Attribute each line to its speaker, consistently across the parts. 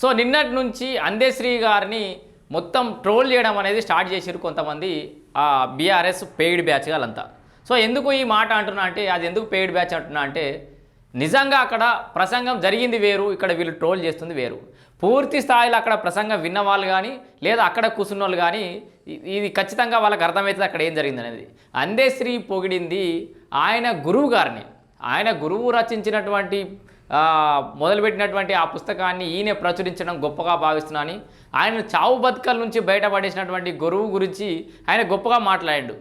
Speaker 1: So నిన్నటి నుంచి అందేశ్రీ గారిని మొత్తం ట్రోల్ చేయడం అనేది స్టార్ట్ చేసిరు కొంతమంది ఆ బీఆర్ఎస్ పెయిడ్ బ్యాచ్ వాళ్ళంతా. సో ఎందుకు ఈ మాట అంటున్నా అంటే అది ఎందుకు పెయిడ్ బ్యాచ్ అంటున్నా అంటే నిజంగా అక్కడ ప్రసంగం జరిగింది వేరు ఇక్కడ వీళ్ళు ట్రోల్ చేస్తుంది వేరు. పూర్తి స్థాయిలో అక్కడ ప్రసంగం విన్న వాళ్ళు కానీ లేదా అక్కడ కూర్చున్న వాళ్ళు కానీ ఇది ఖచ్చితంగా వాళ్ళకి అర్థమవుతుంది అక్కడ ఏం జరిగింది అనేది. అందేశ్రీ పొగిడింది ఆయన గురువు గారిని. ఆయన గురువు రచించినటువంటి మొదలుపెట్టినటువంటి ఆ పుస్తకాన్ని ఈయన ప్రచురించడం గొప్పగా భావిస్తున్నాను ఆయన చావు బతుకల నుంచి బయటపడేసినటువంటి గురువు గురించి ఆయన గొప్పగా మాట్లాడాడు.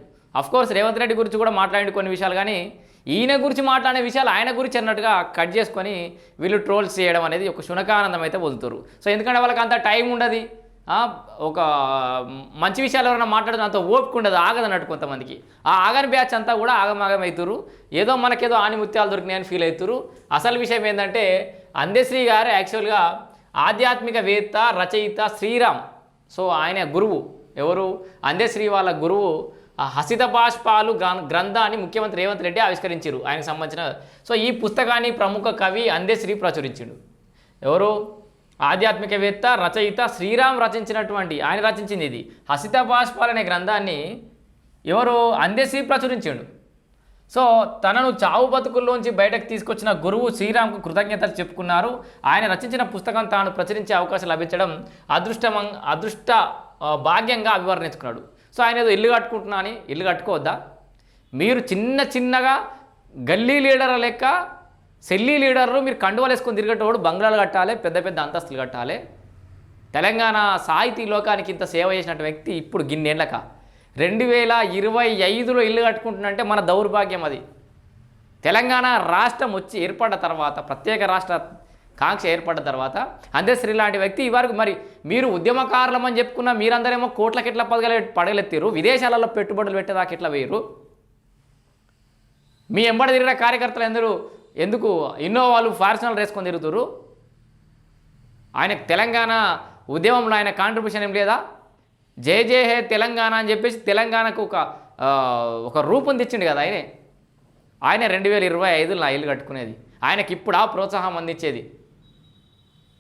Speaker 1: కోర్స్ రేవంత్ రెడ్డి గురించి కూడా మాట్లాడి కొన్ని విషయాలు కానీ ఈయన గురించి మాట్లాడే విషయాలు ఆయన గురించి అన్నట్టుగా కట్ చేసుకొని వీళ్ళు ట్రోల్స్ చేయడం అనేది ఒక శునకానందం అయితే వదులుతారు. సో ఎందుకంటే వాళ్ళకి అంత టైం ఉండదు. ఒక మంచి విషయాలు ఎవరైనా మాట్లాడితే అంత ఓపిక ఉండదు ఆగదు అన్నట్టు కొంతమందికి. ఆ ఆగని బ్యాచ్ అంతా కూడా ఆగమాగం అవుతురు ఏదో మనకేదో ఆని ముత్యాలు దొరికినాయని ఫీల్ అవుతురు అసలు విషయం ఏంటంటే అందేశ్రీ గారు యాక్చువల్గా ఆధ్యాత్మికవేత్త రచయిత శ్రీరామ్. సో ఆయన గురువు. ఎవరు? అందేశ్రీ వాళ్ళ గురువు ఆ హసిత బాష్పాలు గ్రం- గ్రంథాన్ని ముఖ్యమంత్రి రేవంత్ రెడ్డి ఆవిష్కరించారు ఆయనకు సంబంధించిన. సో ఈ పుస్తకాన్ని ప్రముఖ కవి అందేశ్రీ ప్రచురించాడు. ఎవరు? ఆధ్యాత్మికవేత్త రచయిత శ్రీరామ్ రచించినటువంటి ఆయన రచించింది ఇది. హసిత బాష్పాల్ అనే గ్రంథాన్ని ఎవరు అందేసి ప్రచురించాడు. సో తనను చావు బతుకుల్లోంచి బయటకు తీసుకొచ్చిన గురువు శ్రీరామ్కు కృతజ్ఞతలు చెప్పుకున్నారు. ఆయన రచించిన పుస్తకం తాను ప్రచురించే అవకాశం లభించడం అదృష్టమం అదృష్ట భాగ్యంగా అభివర్ణించుకున్నాడు. సో ఆయన ఏదో ఇల్లు కట్టుకుంటున్నా అని ఇల్లు కట్టుకోవద్దా? మీరు చిన్న చిన్నగా గల్లీ లీడర్ లెక్క సెల్లీ లీడర్లు మీరు కండువలు వేసుకొని తిరిగేటోడు బంగ్లాలు కట్టాలి పెద్ద పెద్ద అంతస్తులు కట్టాలి. తెలంగాణ సాహితీ లోకానికి ఇంత సేవ చేసినటువంటి వ్యక్తి ఇప్పుడు గిన్నేళ్ళక రెండు వేల ఇరవై ఐదులో ఇల్లు కట్టుకుంటున్నంటే మన దౌర్భాగ్యం అది. తెలంగాణ రాష్ట్రం వచ్చి ఏర్పడ్డ తర్వాత ప్రత్యేక రాష్ట్ర కాంక్ష ఏర్పడ్డ తర్వాత అందేశ్రీ లాంటి వ్యక్తి ఇవరకు మరి మీరు ఉద్యమకారులమని చెప్పుకున్న మీరందరేమో కోట్లకి ఎట్లా పదగలే పడగలెత్తారు విదేశాలలో పెట్టుబడులు పెట్టేదాకా ఎట్లా వేయరు మీ ఎంబడి తిరిగిన కార్యకర్తలు ఎందరూ? ఎందుకు? ఇన్నోవాలు ఫార్చునల్ రేసుకొని తిరుగుతారు ఆయనకు తెలంగాణ ఉద్యమంలో ఆయన కాంట్రిబ్యూషన్ ఏం లేదా? జై జే హే తెలంగాణ అని చెప్పేసి తెలంగాణకు ఒక ఒక రూపం తెచ్చిండు కదా ఆయనే. ఆయన రెండు వేల ఇరవై ఐదులో నా ఇల్లు కట్టుకునేది. ఆయనకి ఇప్పుడు ఆ ప్రోత్సాహం అందించేది.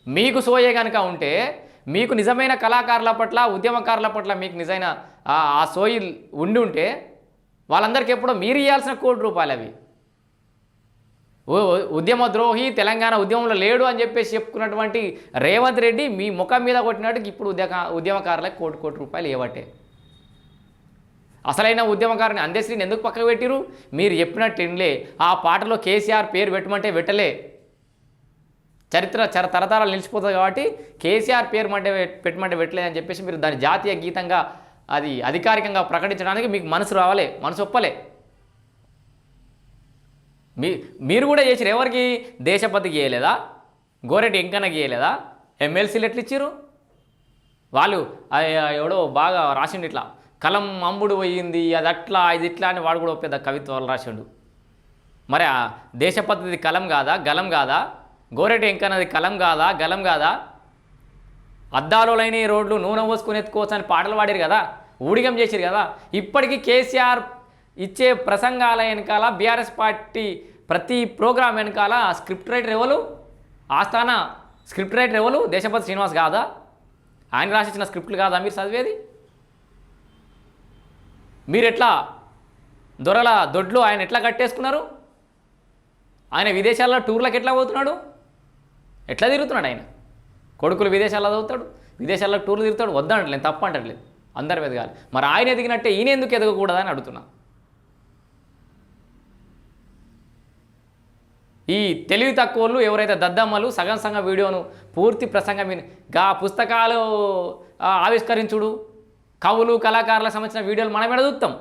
Speaker 1: మీకు సోయే కనుక ఉంటే మీకు నిజమైన కళాకారుల పట్ల ఉద్యమకారుల పట్ల మీకు నిజమైన ఆ సోయి ఉండి ఉంటే వాళ్ళందరికీ ఎప్పుడో మీరు ఇవ్వాల్సిన కోటి రూపాయలు అవి. ఉద్యమ ద్రోహి తెలంగాణ ఉద్యమంలో లేడు అని చెప్పేసి చెప్పుకున్నటువంటి రేవంత్ రెడ్డి మీ ముఖం మీద కొట్టినట్టు ఇప్పుడు ఉద్యమ ఉద్యమకారులకు కోటి కోటి రూపాయలు ఇవ్వటే అసలైన ఉద్యమకారుని అందశ్రీని ఎందుకు పక్కకు పెట్టిరు మీరు చెప్పినట్టు వినలే ఆ పాటలో కేసీఆర్ పేరు పెట్టమంటే పెట్టలే. చరిత్ర చర తరతరాలు నిలిచిపోతుంది కాబట్టి కేసీఆర్ పేరు మంటే పెట్టమంటే పెట్టలేదు అని చెప్పేసి మీరు దాని జాతీయ గీతంగా అది అధికారికంగా ప్రకటించడానికి మీకు మనసు రావాలే మనసు ఒప్పలే. మీ మీరు కూడా చేసిరు ఎవరికి దేశపతికి చేయలేదా? గోరెడ్డి ఎంకన చేయలేదా? ఎమ్మెల్సీలు ఎట్లా ఇచ్చారు వాళ్ళు ఎవడో బాగా రాసిండు ఇట్లా కలం అంబుడు పోయింది అది అట్లా ఇది ఇట్లా అని వాడు కూడా పెద్ద కవిత్వాలు రాసిండు. మరి ఆ దేశపతిది కలం కాదా? గలం కాదా? గోరెడ్డి ఎంకన్నది కలం కాదా? గలం కాదా? అద్దాలో రోడ్లు నూనె పోసుకొని ఎత్తుకోవచ్చు అని పాటలు పాడారు కదా? ఊడిగం చేసిరు కదా? ఇప్పటికీ కేసీఆర్ ఇచ్చే ప్రసంగాల వెనకాల బీఆర్ఎస్ పార్టీ ప్రతి ప్రోగ్రాం వెనకాల స్క్రిప్ట్ రైటర్ ఎవరు? ఆస్థాన స్క్రిప్ట్ రైటర్ ఎవరు? దేశపతి శ్రీనివాస్ కాదా? ఆయన రాసిచ్చిన స్క్రిప్ట్లు కాదా మీరు చదివేది? మీరు ఎట్లా దొరల దొడ్లు ఆయన ఎట్లా కట్టేసుకున్నారు? ఆయన విదేశాల్లో టూర్లకు ఎట్లా పోతున్నాడు? ఎట్లా తిరుగుతున్నాడు ఆయన? కొడుకులు విదేశాల్లో చదువుతాడు విదేశాల్లో టూర్లు తిరుగుతాడు వద్దంటలేదు తప్ప అంటలేదు అందరి ఎదగాలి మరి ఆయన ఎదిగినట్టే ఈయన ఎందుకు ఎదగకూడదని అడుగుతున్నా. ఈ తెలివి తక్కువలు ఎవరైతే దద్దమ్మలు సగం సగం వీడియోను పూర్తి ప్రసంగం గా పుస్తకాలు ఆవిష్కరించుడు కవులు కళాకారులకు సంబంధించిన వీడియోలు మనం ఎడ చూస్తాం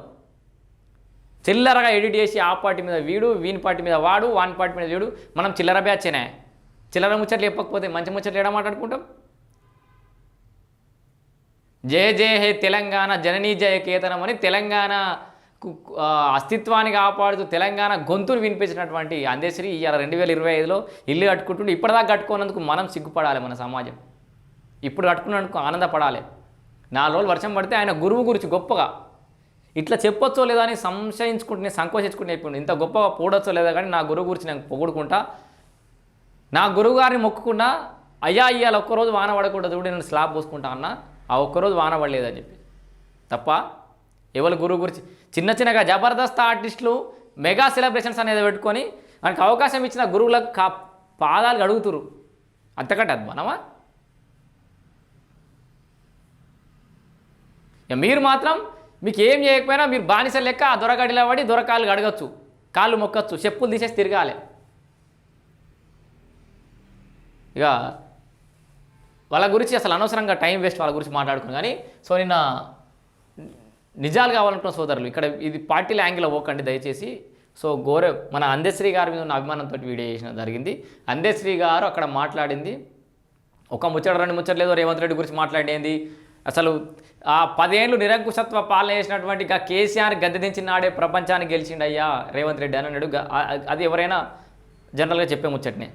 Speaker 1: చిల్లరగా ఎడిట్ చేసి ఆ పార్టీ మీద వీడు వీని పార్టీ మీద వాడు వాని పార్టీ మీద వీడు మనం చిల్లర బ్యాచ్నే. చిల్లర ముచ్చట్లు చెప్పకపోతే మంచి ముచ్చట్లు ఎడ మాట్లాడుకుంటాం? జయ జయ హే తెలంగాణ జననీ జయ కేతనం అని తెలంగాణ అస్తిత్వాన్ని కాపాడుతూ తెలంగాణ గొంతును వినిపించినటువంటి అందేశ్రీ ఇవాళ రెండు వేల ఇరవై ఐదులో ఇల్లు కట్టుకుంటుంటే ఇప్పటిదాకా కట్టుకున్నందుకు మనం సిగ్గుపడాలి మన సమాజం. ఇప్పుడు కట్టుకున్నందుకు ఆనందపడాలి. నాలుగు రోజులు వర్షం పడితే ఆయన గురువు గురించి గొప్పగా. ఇట్లా చెప్పొచ్చో లేదా అని సంశయించుకుంటే సంకోచించుకుంటే అయిపోయింది ఇంత గొప్పగా పోడొచ్చో లేదా కానీ నా గురువు గురించి నేను పొగుడుకుంటా. నా గురువు గారిని మొక్కుకున్నా అయ్యా ఇవాళ ఒక్కరోజు వాన పడకూడదు నేను స్లాబ్ పోసుకుంటా అన్న. ఆ ఒక్కరోజు వాన పడలేదని చెప్పి. తప్ప ఎవరి గురువు గురించి చిన్న చిన్నగా జబర్దస్త్ ఆర్టిస్టులు మెగా సెలబ్రేషన్స్ అనేది పెట్టుకొని మనకు అవకాశం ఇచ్చిన గురువులకు కా పాదాలు అడుగుతురు అంతకంటే అద్భుతమా? ఇక మీరు మాత్రం మీకు ఏం చేయకపోయినా మీరు బానిస లెక్క ఆ దొరగడిలో పడి దొరకాలు అడగచ్చు కాళ్ళు మొక్కచ్చు చెప్పులు తీసేసి తిరగాలి. ఇక వాళ్ళ గురించి అసలు అనవసరంగా టైం వేస్ట్ వాళ్ళ గురించి మాట్లాడుకుని కానీ సో నిన్న నిజాలు కావాలనుకున్న సోదరులు ఇక్కడ ఇది పార్టీల యాంగిల్ అవ్వకండి దయచేసి. సో గోరె మన అందశ్రీ గారి మీద ఉన్న అభిమానంతో వీడియో చేసిన జరిగింది. అందశ్రీ గారు అక్కడ మాట్లాడింది. ఒక ముచ్చట రెండు ముచ్చట లేదు రేవంత్ రెడ్డి గురించి మాట్లాడేది అసలు ఆ పదేళ్ళు నిరంకుశత్వ పాలన చేసినటువంటి కేసీఆర్ గద్దె దించిన నాడే ప్రపంచాన్ని గెలిచిండయ్యా రేవంత్ రెడ్డి అని అన్నాడు. అది ఎవరైనా జనరల్గా చెప్పే ముచ్చటనే.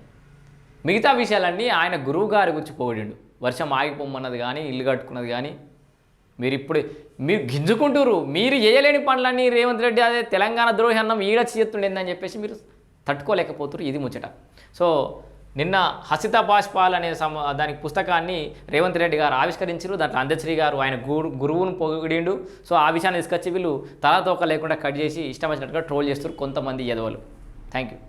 Speaker 1: మిగతా విషయాలన్నీ ఆయన గురువు గారి గురించి పోగడిండు వర్షం ఆగిపోమన్నది కానీ ఇల్లు కట్టుకున్నది కానీ మీరు ఇప్పుడు మీరు గింజుకుంటారు మీరు చేయలేని పనులన్నీ రేవంత్ రెడ్డి అదే తెలంగాణ ద్రోహి అన్నం ఈడ చేస్తుండేందని చెప్పేసి మీరు తట్టుకోలేకపోతున్నారు ఇది ముచ్చట. సో నిన్న హసిత బాష్పాల్ అనే సమ దానికి పుస్తకాన్ని రేవంత్ రెడ్డి గారు ఆవిష్కరించారు దాంట్లో అందశ్రీ గారు ఆయన గురు గురువును పొగిడిండు. సో ఆ విషయాన్ని తీసుకొచ్చి వీళ్ళు తలతోక లేకుండా కట్ చేసి ఇష్టం వచ్చినట్టుగా ట్రోల్ చేస్తారు కొంతమంది ఎదవలు థ్యాంక్ యూ